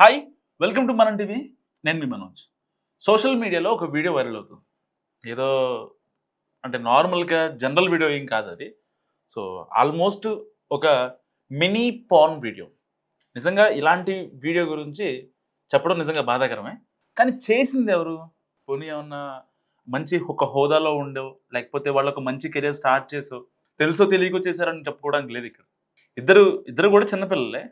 Hi welcome to Manam TV నేను మీ Manoj. Social మీడియాలో ఒక వీడియో వైరల్ అవుతుంది. ఏదో అంటే నార్మల్గా జనరల్ వీడియో ఏం కాదు అది. సో ఆల్మోస్ట్ ఒక మినీ పాన్ వీడియో. నిజంగా ఇలాంటి వీడియో గురించి చెప్పడం నిజంగా బాధాకరమే. కానీ చేసింది ఎవరు? పోనీ ఏమన్నా మంచి ఒక హోదాలో ఉండో లేకపోతే వాళ్ళకు మంచి కెరీర్ స్టార్ట్ చేసో తెలుసో తెలియకో చేశారని చెప్పుకోవడానికి లేదు ఇక్కడ. ఇద్దరు ఇద్దరు కూడా చిన్నపిల్లలే.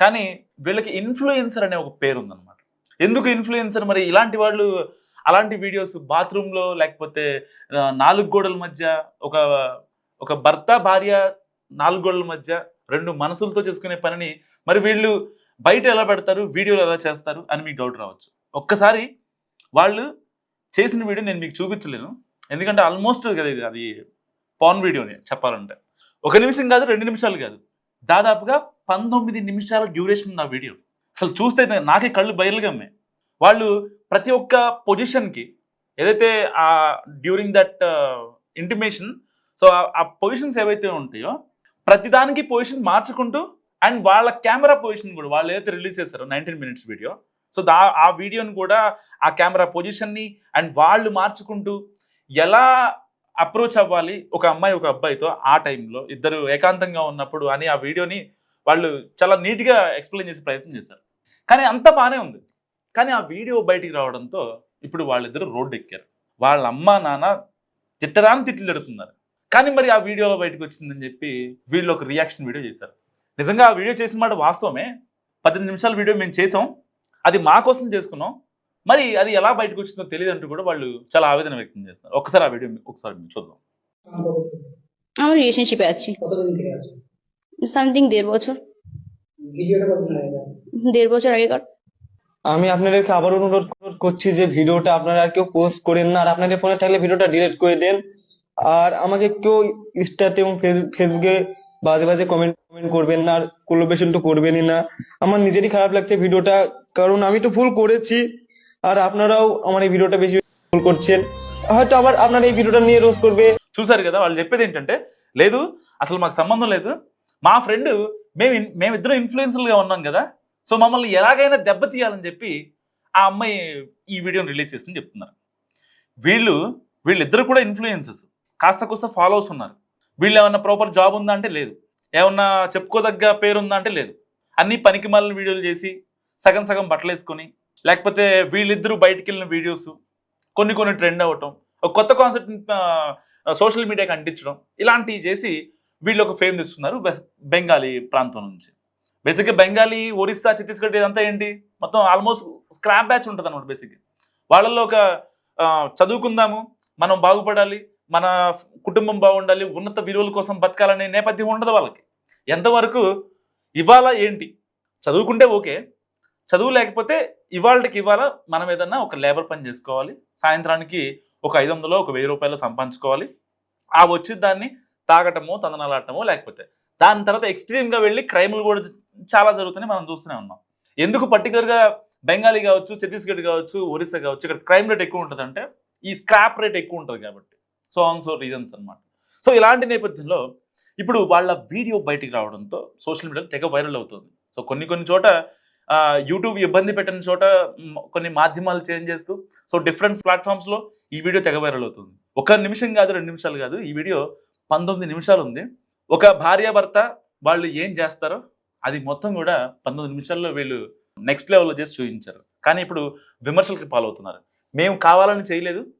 కానీ వీళ్ళకి ఇన్ఫ్లుయెన్సర్ అనే ఒక పేరు ఉందన్నమాట ఎందుకు ఇన్ఫ్లుయెన్సర్ మరి ఇలాంటి వాళ్ళు అలాంటి వీడియోస్ బాత్రూంలో లేకపోతే నాలుగు గోడల మధ్య ఒక ఒక భర్త భార్య నాలుగు గోడల మధ్య రెండు మనసులతో చేసుకునే పనిని మరి వీళ్ళు బయట ఎలా పెడతారు వీడియోలు ఎలా చేస్తారు అని మీకు డౌట్ రావచ్చు. ఒక్కసారి వాళ్ళు చేసిన వీడియో నేను మీకు చూపించలేను. ఎందుకంటే ఆల్మోస్ట్ కదా ఇది అది పాన్ వీడియోని చెప్పాలంటే. ఒక నిమిషం కాదు రెండు నిమిషాలు కాదు. దాదాపుగా పంతొమ్మిది నిమిషాల డ్యూరేషన్ ఉన్న వీడియో అసలు చూస్తే నాకే కళ్ళు బయలుగమ్మాయి వాళ్ళు ప్రతి ఒక్క పొజిషన్కి ఏదైతే ఆ డ్యూరింగ్ దట్ ఇంటిమేషన్ సో ఆ పొజిషన్స్ ఏవైతే ఉంటాయో ప్రతిదానికి పొజిషన్ మార్చుకుంటూ అండ్ వాళ్ళ కెమెరా పొజిషన్ కూడా వాళ్ళు ఏదైతే రిలీజ్ చేశారో నైన్టీన్ మినిట్స్ వీడియో సో దా ఆ వీడియోని కూడా ఆ కెమెరా పొజిషన్ని అండ్ వాళ్ళు మార్చుకుంటూ ఎలా అప్రోచ్ అవ్వాలి ఒక అమ్మాయి ఒక అబ్బాయితో ఆ టైంలో ఇద్దరు ఏకాంతంగా ఉన్నప్పుడు అని ఆ వీడియోని వాళ్ళు చాలా నీట్గా ఎక్స్ప్లెయిన్ చేసే ప్రయత్నం చేశారు. కానీ అంత బాగానే ఉంది. కానీ ఆ వీడియో బయటికి రావడంతో ఇప్పుడు వాళ్ళిద్దరు రోడ్డు ఎక్కారు. వాళ్ళ అమ్మ నాన్న తిట్టరాని తిట్లు పెడుతున్నారు కానీ మరి ఆ వీడియోలో బయటకు వచ్చిందని చెప్పి వీళ్ళు ఒక రియాక్షన్ వీడియో చేశారు. నిజంగా ఆ వీడియో చేసిన మాట వాస్తవమే. పద్దెనిమిది నిమిషాల వీడియో మేము చేసాం అది మా కోసం చేసుకున్నాం. మరి అది ఎలా బయటకు వచ్చిందో తెలియదు అంటూ కూడా వాళ్ళు చాలా ఆవేదన వ్యక్తం చేస్తున్నారు. ఒకసారి ఆ వీడియో ఒకసారి చూద్దాం. రిలేషన్షిప్ সামথিং দেড় বছর ভিডিওটা কতদিন আগে দেড় বছর আগেকার আমি আপনাদেরকে আবার অনুরোধ কর- করছি যে ভিডিওটা আপনারা আর কেউ পোস্ট করেন না আর আপনাদের ফোনে থাকলে ভিডিওটা ডিলিট করে দেন আর আমাকে কেউ ইনস্টাতে এবং ফেস- ফেসবুকে বাজে বাজে কমেন্ট কমেন্ট করবেন না আর কোলাবোরেশন তো করবেনই না আমার নিজেরই খারাপ লাগছে ভিডিওটা কারণ আমি তো ভুল করেছি আর আপনারাও আমার এই ভিডিওটা বেশি ভুল করছেন হয়তো আবার আপনারা এই ভিডিওটা নিয়ে রোজ করবে చూసారు కదా వాళ్ళు చెప్పేది ఏంటంటే లేదు అసలు మాకు సంబంధం లేదు మా ఫ్రెండ్ మేము మేమిద్దరం ఇన్ఫ్లుయెన్సర్గా ఉన్నాం కదా. సో మమ్మల్ని ఎలాగైనా దెబ్బతీయాలని చెప్పి ఆ అమ్మాయి ఈ వీడియోని రిలీజ్ చేస్తుందని చెప్తున్నారు. వీళ్ళు వీళ్ళిద్దరు కూడా ఇన్ఫ్లుయెన్సెస్ కాస్త కూస్త ఫాలోవర్స్ ఉన్నారు. వీళ్ళు ఏమన్నా ప్రాపర్ జాబ్ ఉందా అంటే లేదు. ఏమన్నా చెప్పుకోదగ్గ పేరు ఉందా అంటే లేదు. అన్ని పనికి మాలిన వీడియోలు చేసి సగం సగం బట్టలు వేసుకొని లేకపోతే వీళ్ళిద్దరూ బయటికి వెళ్ళిన వీడియోస్ కొన్ని కొన్ని ట్రెండ్ అవ్వటం ఒక కొత్త కాన్సెప్ట్ సోషల్ మీడియాకి అంటించడం ఇలాంటివి చేసి వీళ్ళు ఒక ఫేమ్ తెచ్చుకున్నారు బెంగాలీ ప్రాంతం నుంచి. బేసిక్గా బెంగాలీ ఒరిస్సా ఛత్తీస్గఢ్ ఇదంతా ఏంటి? మొత్తం ఆల్మోస్ట్ స్క్రాప్ బ్యాచ్ ఉంటుంది అనమాట బేసిక్గా వాళ్ళల్లో ఒక చదువుకుందాము మనం బాగుపడాలి మన కుటుంబం బాగుండాలి ఉన్నత విలువల కోసం బతకాలనే నేపథ్యం ఉండదు వాళ్ళకి. ఎంతవరకు ఇవాళ ఏంటి? చదువుకుంటే ఓకే చదువు లేకపోతే ఇవాళకి ఇవాళ మనం ఏదన్నా ఒక లేబర్ పని చేసుకోవాలి సాయంత్రానికి ఒక ఐదు వందలు ఒక వెయ్యి రూపాయలు సంపాదించుకోవాలి ఆ వచ్చి దాన్ని తాగటమో తందనాలాడటమో లేకపోతే. దాని తర్వాత ఎక్స్ట్రీమ్గా వెళ్ళి క్రైమ్లు కూడా చాలా జరుగుతున్నాయి మనం చూస్తూనే ఉన్నాం. ఎందుకు పర్టికులర్గా బెంగాలీ కావచ్చు ఛత్తీస్గఢ్ కావచ్చు ఒరిస్సా కావచ్చు ఇక్కడ క్రైమ్ రేట్ ఎక్కువ ఉంటుంది అంటే ఈ స్క్రాప్ రేట్ ఎక్కువ ఉంటుంది కాబట్టి. సో ఆన్ సో రీజన్స్ అన్నమాట. సో ఇలాంటి నేపథ్యంలో ఇప్పుడు వాళ్ళ వీడియో బయటికి రావడంతో సోషల్ మీడియాలో తెగ వైరల్ అవుతుంది. సో కొన్ని కొన్ని చోట యూట్యూబ్ ఇబ్బంది పెట్టిన చోట కొన్ని మాధ్యమాలు చేంజ్ చేస్తూ సో డిఫరెంట్ ప్లాట్ఫామ్స్లో ఈ వీడియో తెగ వైరల్ అవుతుంది. ఒక నిమిషం కాదు రెండు నిమిషాలు కాదు ఈ వీడియో పంతొమ్మిది నిమిషాలు ఉంది. ఒక భార్యాభర్త వాళ్ళు ఏం చేస్తారో అది మొత్తం కూడా పంతొమ్మిది నిమిషాల్లో వీళ్ళు నెక్స్ట్ లెవెల్లో చేసి చూపించారు. కానీ ఇప్పుడు విమర్శలకి పాలవుతున్నారు. మేము కావాలని చేయలేదు.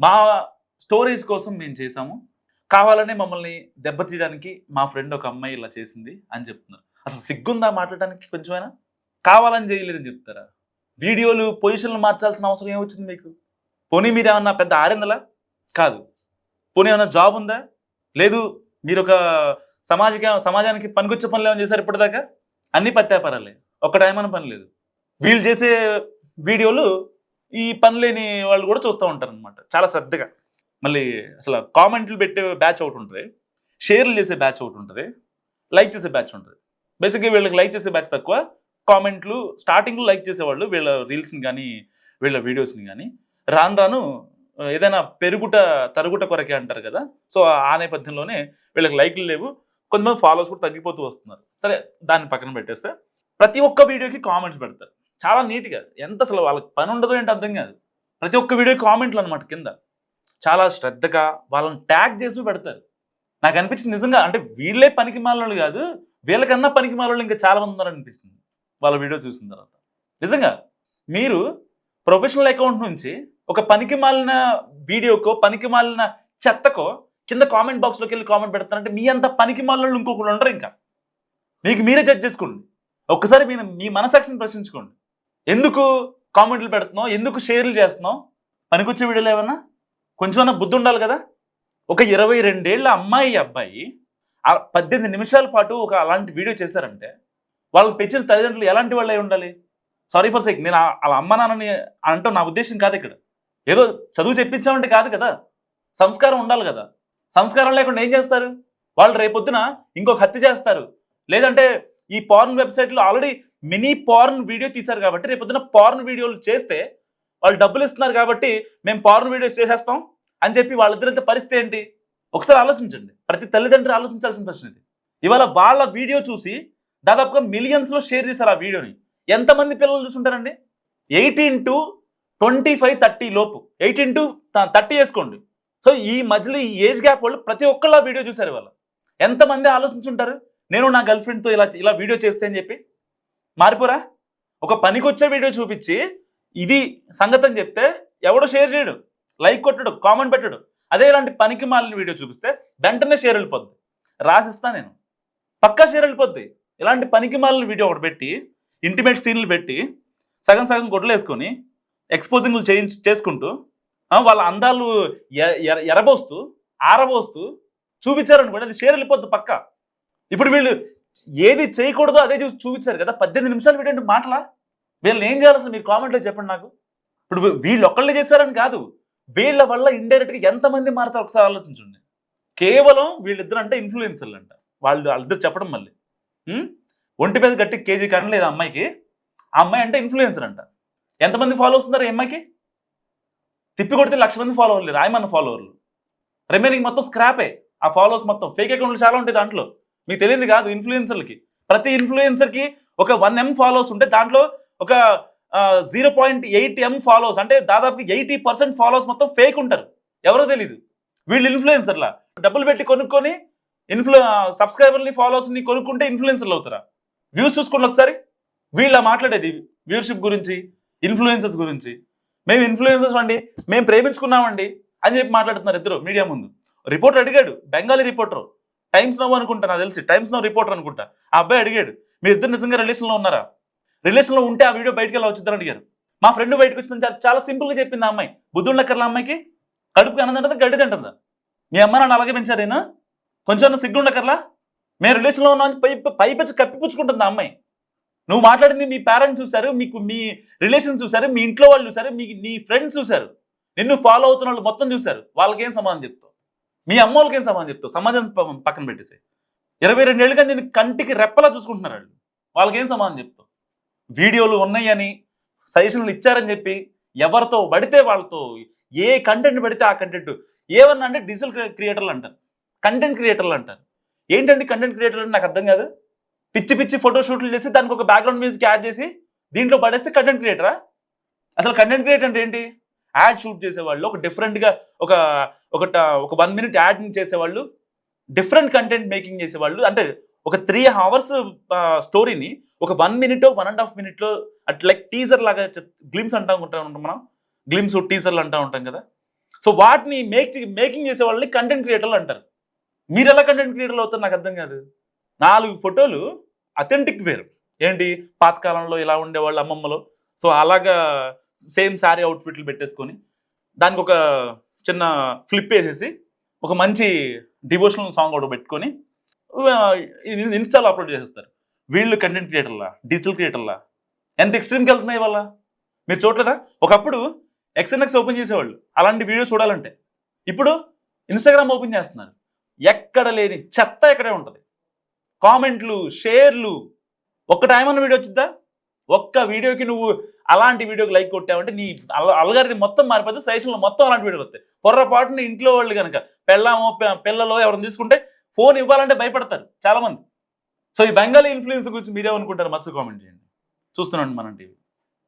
మా స్టోరీస్ కోసం మేము చేసాము కావాలనే మమ్మల్ని దెబ్బతీయడానికి మా ఫ్రెండ్ ఒక అమ్మాయి ఇలా చేసింది అని చెప్తున్నారు. అసలు సిగ్గుందా మాట్లాడడానికి కొంచెమైనా? కావాలని చేయలేదని చెప్తారా? వీడియోలు పొజిషన్లు మార్చాల్సిన అవసరం ఏమొచ్చింది మీకు? పోనీ మీరు ఏమన్నా పెద్ద ఆరిందలా? కాదు. పోనీ ఏమన్నా జాబ్ ఉందా? లేదు మీరు ఒక సమాజిక సమాజానికి పనికొచ్చే పనులు ఏమైనా చేశారు ఇప్పటిదాకా? అన్ని పత్యాపారాలే ఒక్కటేమైనా పని లేదు. వీళ్ళు చేసే వీడియోలు ఈ పని లేని వాళ్ళు కూడా చూస్తూ ఉంటారు అనమాట చాలా శ్రద్ధగా. మళ్ళీ అసలు కామెంట్లు పెట్టే బ్యాచ్ ఒకటి ఉంటుంది. షేర్లు చేసే బ్యాచ్ ఒకటి ఉంటుంది. లైక్ చేసే బ్యాచ్ ఉంటుంది. బేసిక్గా వీళ్ళకి లైక్ చేసే బ్యాచ్ తక్కువ. కామెంట్లు స్టార్టింగ్లో లైక్ చేసేవాళ్ళు వీళ్ళ రీల్స్ని కానీ వీళ్ళ వీడియోస్ని కానీ రాను రాను ఏదైనా పెరుగుట తరుగుట కొరకే అంటారు కదా. సో ఆ నేపథ్యంలోనే వీళ్ళకి లైక్లు లేవు. కొంతమంది ఫాలోవర్స్ కూడా తగ్గిపోతూ వస్తున్నారు. సరే దాన్ని పక్కన పెట్టేస్తే ప్రతి ఒక్క వీడియోకి కామెంట్స్ పెడతారు. చాలా నీట్గా. ఎంత అసలు వాళ్ళకి పని ఉండదు ఏంటి అర్థం కాదు. ప్రతి ఒక్క వీడియో కామెంట్లు అనమాట కింద. చాలా శ్రద్ధగా వాళ్ళని ట్యాగ్ చేసి పెడతారు. నాకు అనిపించింది నిజంగా అంటే వీళ్ళే పనికి మాలోళ్ళు కాదు వీళ్ళకన్నా పనికి మాలోళ్ళు ఇంకా చాలా మంది ఉన్నారు అనిపిస్తుంది. వాళ్ళ వీడియో చూసిన తర్వాత. నిజంగా మీరు ప్రొఫెషనల్ అకౌంట్ నుంచి ఒక పనికి మాలిన వీడియోకో పనికి మాలిన చెత్తకో కింద కామెంట్ బాక్స్లోకి వెళ్ళి కామెంట్ పెడతారంటే మీ అంత పనికి మాలిన ఇంకొకరు ఉండరు ఇంకా. మీకు మీరే జడ్జ్ చేసుకోండి. ఒక్కసారి మీ మీ మనసాక్షిని ప్రశ్నించుకోండి. ఎందుకు కామెంట్లు పెడుతున్నావు? ఎందుకు షేర్లు చేస్తున్నావు? పనికొచ్చే వీడియోలు ఏమన్నా? కొంచెమన్నా బుద్ధి ఉండాలి కదా. ఒక ఇరవై రెండేళ్ళ అమ్మాయి అబ్బాయి ఆ పద్దెనిమిది నిమిషాల పాటు ఒక అలాంటి వీడియో చేశారంటే వాళ్ళని పెంచిన తల్లిదండ్రులు ఎలాంటి వాళ్ళు ఉండాలి? సారీ ఫర్ సేక్ నేను వాళ్ళ అమ్మ నాన్నని అంటాం నా ఉద్దేశం కాదు ఇక్కడ. ఏదో చదువు చెప్పించామంటే కాదు కదా. సంస్కారం ఉండాలి కదా. సంస్కారం లేకుండా ఏం చేస్తారు? వాళ్ళు రేపొద్దున ఇంకొక హత్య చేస్తారు. లేదంటే ఈ పార్న్ వెబ్సైట్లో ఆల్రెడీ మినీ పార్న్ వీడియో తీశారు కాబట్టి రేపొద్దున పార్న్ వీడియోలు చేస్తే వాళ్ళు డబ్బులు ఇస్తున్నారు కాబట్టి మేము పార్న్ వీడియోస్ చేసేస్తాం అని చెప్పి వాళ్ళిద్దరంత పరిస్థితి ఏంటి? ఒకసారి ఆలోచించండి. ప్రతి తల్లిదండ్రులు ఆలోచించాల్సిన ప్రశ్న ఇది. ఇవాళ వాళ్ళ వీడియో చూసి దాదాపుగా మిలియన్స్లో షేర్ చేశారు ఆ వీడియోని ఎంతమంది పిల్లలు చూసుంటారండి? Eighteen to twenty five thirty లోపు. ఎయిటీన్ టు థర్టీ వేసుకోండి. సో ఈ మధ్యలో ఈ ఏజ్ గ్యాప్ వాళ్ళు ప్రతి ఒక్కళ్ళు వీడియో చూసారు ఇవాళ. ఎంతమంది ఆలోచించుంటారు? నేను నా గర్ల్ ఫ్రెండ్తో ఇలా ఇలా వీడియో చేస్తే అని చెప్పి. మారిపోరా? ఒక పనికొచ్చే వీడియో చూపించి ఇది సంగతి అని చెప్తే ఎవడో షేర్ చేయడు. లైక్ కొట్టడు కామెంట్ పెట్టడు. అదే ఇలాంటి పనికి మాలిన వీడియో చూపిస్తే వెంటనే షేర్ వెళ్ళిపోద్ది. రాసిస్తా నేను. పక్కా షేర్ వెళ్ళిపోద్ది. ఇలాంటి పనికి మాలిన వీడియో ఒకటి పెట్టి ఇంటిమేట్ సీన్లు పెట్టి సగం సగం గొడ్డలు వేసుకొని ఎక్స్పోజింగ్లు చేయించి చేసుకుంటూ వాళ్ళ అందాలు ఎరబోస్తూ ఆరబోస్తూ చూపించారనుకోండి అది షేర్ వెళ్ళిపోద్ది పక్క. ఇప్పుడు వీళ్ళు ఏది చేయకూడదో అదే చూపించారు కదా పద్దెనిమిది నిమిషాలు వీడంటే మాటలా? వీళ్ళని ఏం చేయాలి అసలు? మీరు కామెంట్లో చెప్పండి నాకు. ఇప్పుడు వీళ్ళు ఒక్కళ్ళే చేశారని కాదు. వీళ్ళ వల్ల ఇండైరెక్ట్గా ఎంతమంది మారుతారు ఒకసారి ఆలోచించండి. కేవలం వీళ్ళిద్దరు అంటే ఇన్ఫ్లుయెన్సర్లు అంట వాళ్ళు వాళ్ళిద్దరు చెప్పడం మళ్ళీ. ఒంటి మీద గట్టి కేజీ కనలేదు అమ్మాయికి. ఆ అమ్మాయి అంటే ఇన్ఫ్లుయెన్సర్ అంట. ఎంతమంది ఫాలో అవుతున్నారు ఈ అమ్మాయికి? తిప్పి కొడితే లక్ష మంది ఫాలోవర్లు అవ్వలేదు ఆయమన్న ఫాలోవర్లు రిమైనింగ్ మొత్తం స్క్రాపే ఆ ఫాలోవర్స్ మొత్తం ఫేక్ అకౌంట్లు చాలా ఉంటాయి దాంట్లో. మీకు తెలియదు కాదు ఇన్ఫ్లుయెన్సర్లకి ప్రతి ఇన్ఫ్లుయెన్సర్కి ఒక వన్ ఎం ఫాలోవర్స్ ఉంటే దాంట్లో ఒక zero point eight M followers అంటే దాదాపు ఎయిటీ పర్సెంట్ ఫాలోవర్స్ మొత్తం ఫేక్ ఉంటారు. ఎవరో తెలియదు వీళ్ళు ఇన్ఫ్లుయెన్సర్లా డబ్బులు పెట్టి కొనుక్కొని ఇన్ఫ్లు సబ్స్క్రైబర్ని ఫాలోవర్స్ని కొనుక్కుంటే ఇన్ఫ్లుయెన్సర్లు అవుతారా? వ్యూస్ చూసుకోండి ఒకసారి. వీళ్ళ మాట్లాడేది వ్యూర్షిప్ గురించి ఇన్ఫ్లుయెన్సెస్ గురించి. మేము ఇన్ఫ్లుయెన్సెస్ అండి మేము ప్రేమించుకున్నామండి అని చెప్పి మాట్లాడుతున్నారు ఇద్దరు మీడియా ముందు. రిపోర్టర్ అడిగాడు బెంగాలీ రిపోర్టర్ టైమ్స్ నవ్ అనుకుంటా నాకు తెలిసి టైమ్స్ నవ్ రిపోర్టర్ అనుకుంటా. ఆ అబ్బాయి అడిగాడు మీ ఇద్దరు నిజంగా రిలేషన్లో ఉన్నారా? రిలేషన్లో ఉంటే ఆ వీడియో బయటకు ఎలా వచ్చిందని అడిగారు. మా ఫ్రెండ్ బయటకు వచ్చిందని చాలా- సింపుల్గా చెప్పింది ఆ అమ్మాయి. బుద్ధుండక్కర్ల అమ్మాయికి? కడుపుకి అన్నదంటే గడ్డి తింటుందా? మీ అమ్మ నాన్న అలాగే పెంచారేనా? కొంచెం సిగ్గు ఉండకర్లా మేము రిలేషన్లో ఉన్నామని పై పై పచ్చి కప్పిపుచ్చుకుంటుంది ఆ అమ్మాయి. నువ్వు మాట్లాడింది మీ పేరెంట్స్ చూశారు మీకు మీ రిలేషన్ చూశారు మీ ఇంట్లో వాళ్ళు చూశారు మీ నీ ఫ్రెండ్స్ చూశారు. నిన్ను ఫాలో అవుతున్న వాళ్ళు మొత్తం చూశారు. వాళ్ళకేం సమాధానం చెప్తావు? మీ అమ్మ వాళ్ళకేం ఏం సమాధానం చెప్తావు? సమాజం పక్కన పెట్టేసి. ఇరవై రెండేళ్ళుగా నేను కంటికి రెప్పలా చూసుకుంటున్నారు వాళ్ళు. వాళ్ళకేం సమాధానం చెప్తావు? వీడియోలు ఉన్నాయని సజెషన్లు ఇచ్చారని చెప్పి ఎవరితో పడితే వాళ్ళతో ఏ కంటెంట్ పడితే ఆ కంటెంట్ ఏమన్నా అంటే డిజిటల్ క్రియేటర్లు అంటారు. కంటెంట్ క్రియేటర్లు అంటారు. ఏంటండి కంటెంట్ క్రియేటర్ అంటే నాకు అర్థం కాదు? పిచ్చి పిచ్చి ఫోటో షూట్లు చేసి దానికి ఒక బ్యాక్గ్రౌండ్ మ్యూజిక్ యాడ్ చేసి దీంట్లో పడేస్తే కంటెంట్ క్రియేటరా అసలు కంటెంట్ క్రియేటర్ అంటే ఏంటి? యాడ్ షూట్ చేసేవాళ్ళు ఒక డిఫరెంట్గా ఒక ఒక ఒక వన్ మినిట్ యాడ్ చేసేవాళ్ళు డిఫరెంట్ కంటెంట్ మేకింగ్ చేసేవాళ్ళు. అంటే ఒక త్రీ అవర్స్ స్టోరీని ఒక one minute one and half మినిట్లో అట్ లైక్ టీజర్ లాగా గ్లిమ్స్ అంటా ఉంటాం ఉంటాం మనం. గ్లిమ్స్ టీజర్లు అంటా ఉంటాం కదా. సో వాటిని మేక్ మేకింగ్ చేసే వాళ్ళని కంటెంట్ క్రియేటర్లు అంటారు. మీరు ఎలా కంటెంట్ క్రియేటర్లు అవుతారు నాకు అర్థం కాదు. నాలుగు ఫోటోలు అథెంటిక్ వేరు. ఏంటి? పాతకాలంలో ఇలా ఉండేవాళ్ళు అమ్మమ్మలో. సో అలాగా సేమ్ శారీ అవుట్ఫిట్లు పెట్టేసుకొని దానికి ఒక చిన్న ఫ్లిప్ వేసేసి ఒక మంచి డివోషనల్ సాంగ్ ఒకటి పెట్టుకొని ఇన్స్టాలో అప్లోడ్ చేసేస్తారు. వీళ్ళు కంటెంట్ క్రియేటర్లా డిజిటల్ క్రియేటర్లా ఎంత ఎక్స్ట్రీమ్కి వెళ్తున్నాయి వాళ్ళ మీరు చూడలేదా? ఒకప్పుడు ఎక్స్ఎన్ఎక్స్ ఓపెన్ చేసేవాళ్ళు. అలాంటి వీడియో చూడాలంటే. ఇప్పుడు ఇన్స్టాగ్రామ్ ఓపెన్ చేస్తున్నారు. ఎక్కడ లేని చెత్త ఎక్కడే ఉంటుంది. కామెంట్లు షేర్లు. ఒక్క టైం అన్న వీడియో వచ్చిద్దా? ఒక్క వీడియోకి నువ్వు అలాంటి వీడియోకి లైక్ కొట్టావంటే నీ అలగారిది మొత్తం మారిపోతే సజెషన్లో మొత్తం అలాంటి వీడియోలు వస్తాయి. పొర్రపాటున ఇంట్లో వాళ్ళు కనుక పెళ్ళామో పిల్లలో ఎవరిని తీసుకుంటే ఫోన్ ఇవ్వాలంటే భయపడతారు చాలామంది. సో ఈ బెంగాలీ ఇన్ఫ్లుయెన్స్ గురించి మీరేమనుకుంటారు మస్తు కామెంట్ చేయండి. చూస్తున్నాండి మనం టీవీ